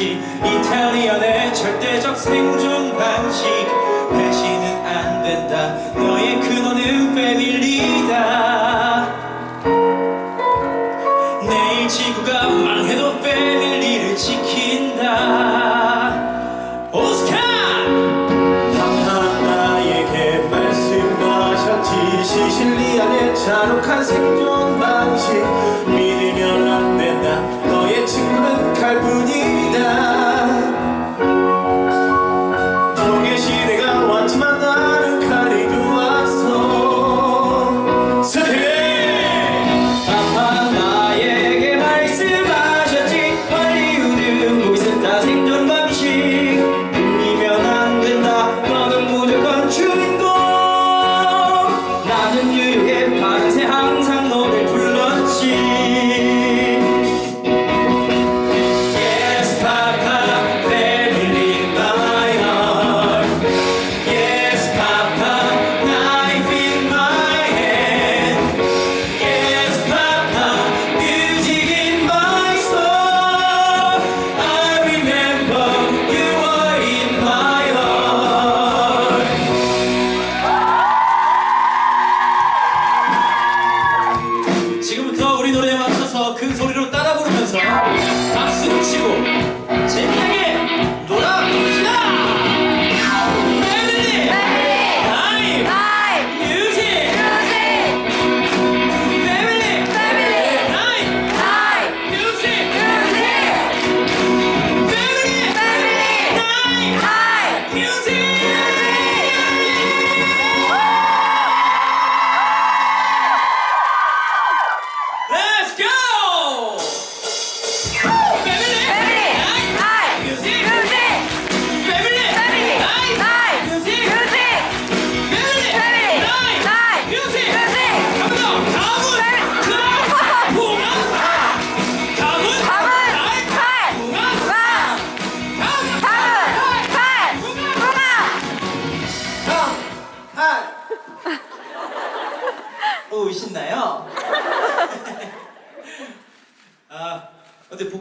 말씀하셨지 이탈리안의 절대적 생존 방식. 배신은 안 된다. 너의 근원은 패밀리 부르면서 박수를 치고 재미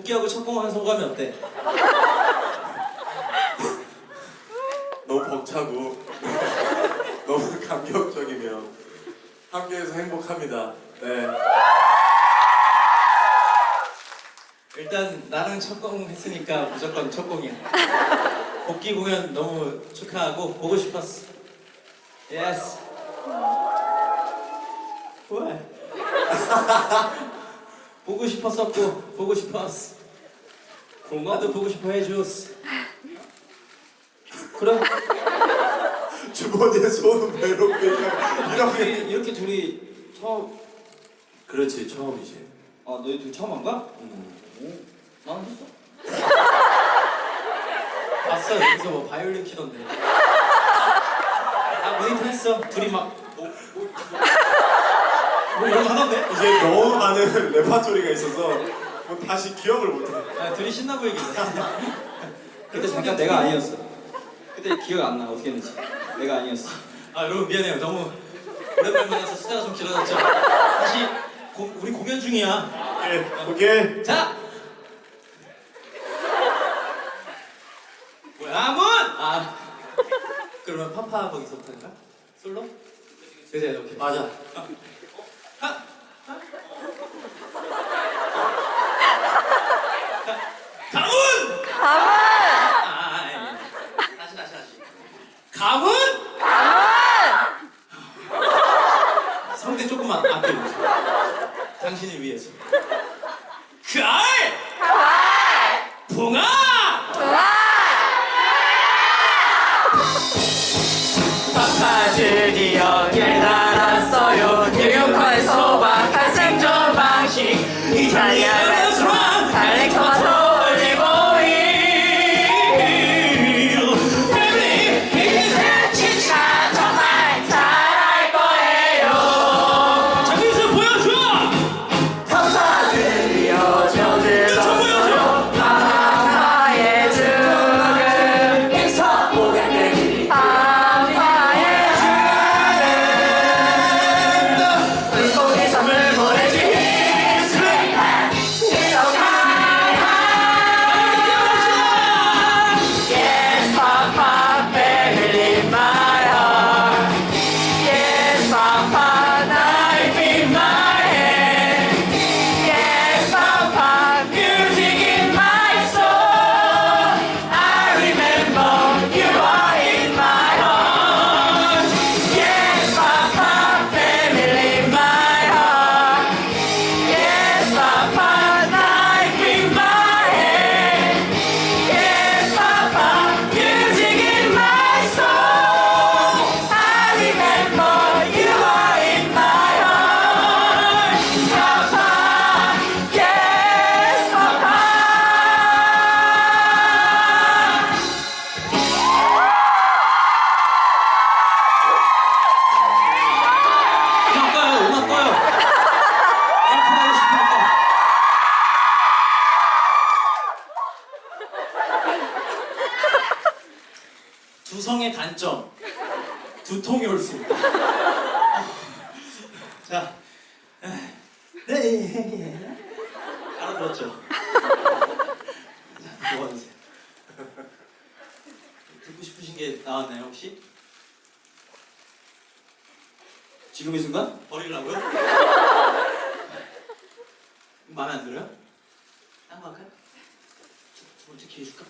복귀하고 첫 공한 소감이 어때? 너무 벅차고 너무 감격적이며 함께해서 행복합니다. 네. 일단 나는 첫공 했으니까 무조건 첫 공이야. 복귀 공연 너무 축하하고 보고 싶었어. 예스. 왜? 보고 싶었었고 보고 싶었어. 나도 보고 싶어 해줬어. 그래? 주머니에 손은 외롭게 이렇게 이렇게, 이렇게 둘이 처음 그렇지 처음이지. 아 너희 둘 처음 한 거야? 오, 나는 했어. 봤어 여기서 뭐 바이올린 키던데. 아 모니터 했어. 둘이 막 뭐, 뭐, 뭐 이런 거 하던데? 이제 너무 많은 레파토리가 있어서 뭐 다시 기억을 못해. 아 둘이 신나 보이긴 해. 그때 잠깐 내가 아니었어. 그때 기억 안 나 어떻게 했는지. 내가 아니었어. 아 여러분 미안해요. 너무 오랜만에 만나서 수다가 좀 길어졌죠. 다시 고, 우리 공연 중이야. 오케이 오케이. 자. 뭐야? 아문! 아. 그러면 파파 거기서부터 할까? 솔로? 그래, 오케이. 맞아. 하, 감은 아, 예. 다시 다시 다시. 감은 감은 성대 조금만 아껴주세요. 당신을 위해서. 감 네, 예, 예. 알아들었죠? 자, 모아주세요. 듣고 싶으신 게 나왔나요, 혹시? 지금 이 순간? 버리려고요? 마음에 안 들어요? 딴거 할까요? 두 번째 기회 줄까?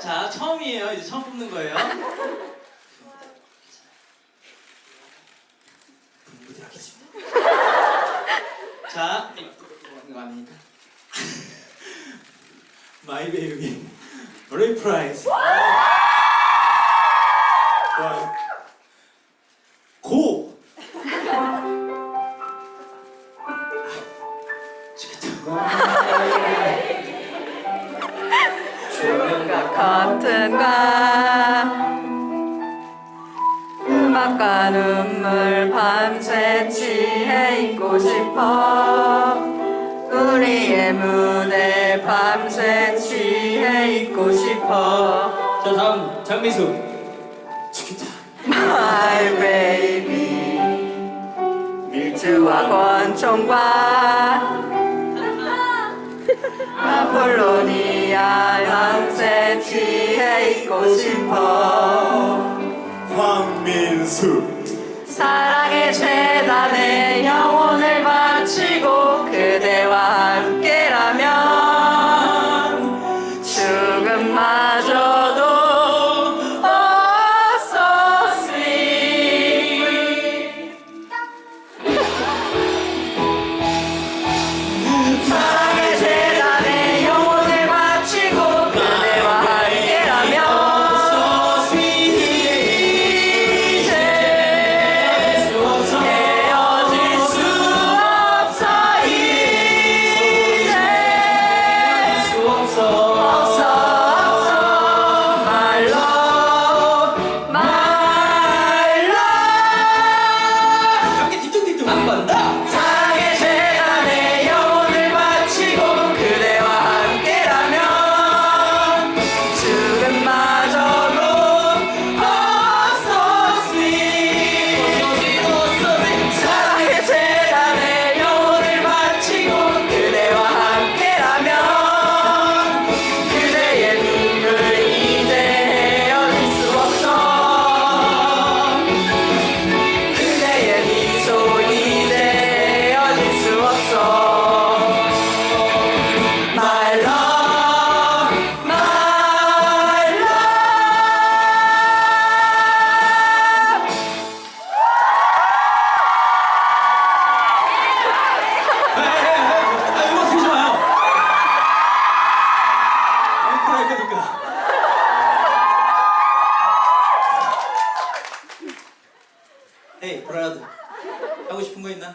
자, 처음이에요. 이제 처음 뽑는 거예요. 분부대 하겠습니다. 자, 이거 아니니까. 마이 베이비. 좋 우리의 무대 밤새 취해 있고 싶어. 자 다음 장민수. My baby. 밀주와 권총과 아폴로니아 밤새 취해 있고 싶어. 황민수 사랑의 재단에 영혼을 바치고 그대와 그러니까. 에이, 브라더. 하고 싶은 거 있나?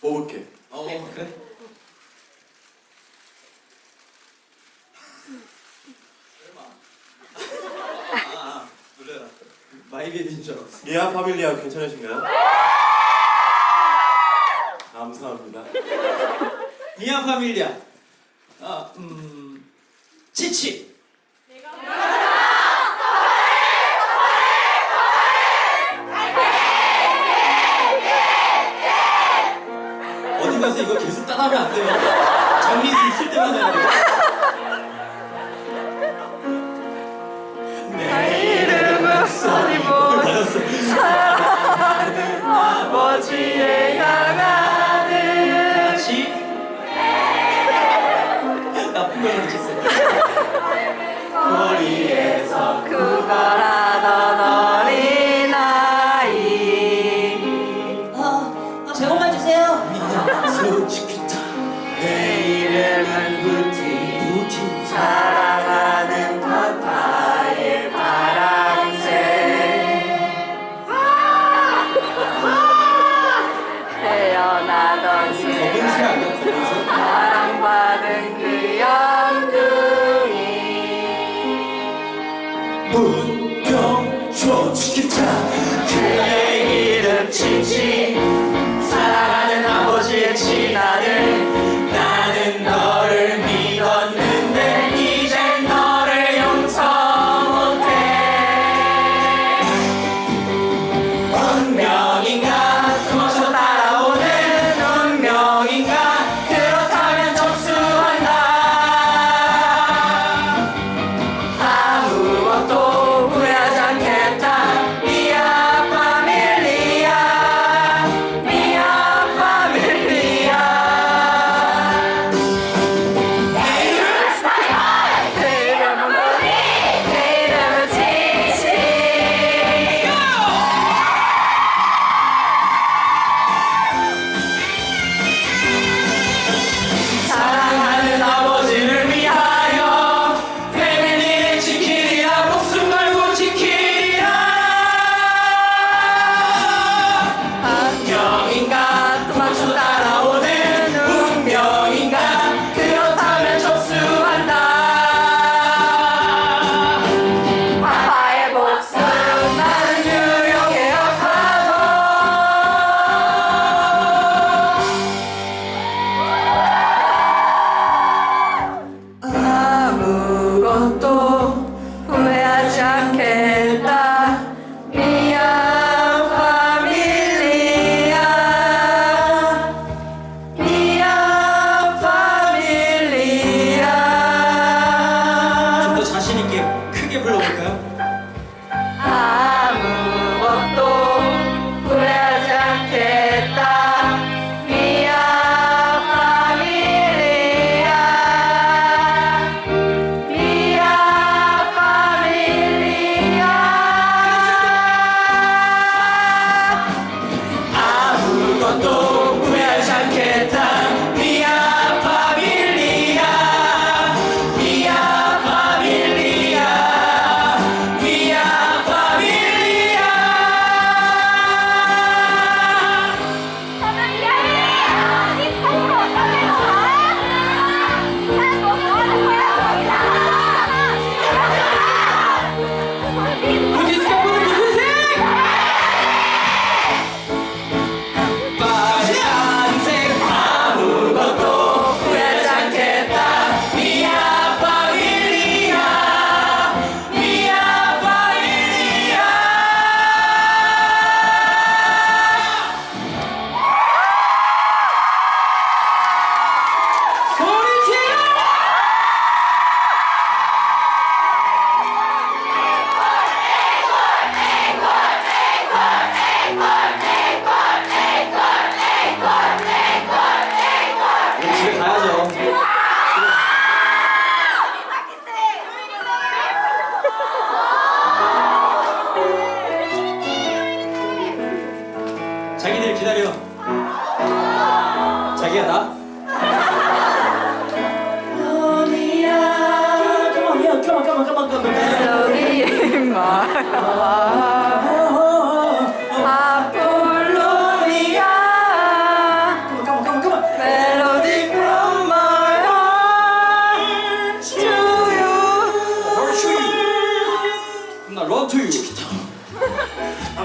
먹을게. 어, 그래? 아, 아, 놀래라. 마이베비인 줄 알았어. 미아 파밀리아 괜찮으신가요? 감사합니다. 미아 파밀리아. 지치. 어디 가서 이거 계속 따라하면 안 돼요. 정리 있을 때만 해야 돼요. 문경 조치기차 그의 이름 지지.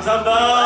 Samba!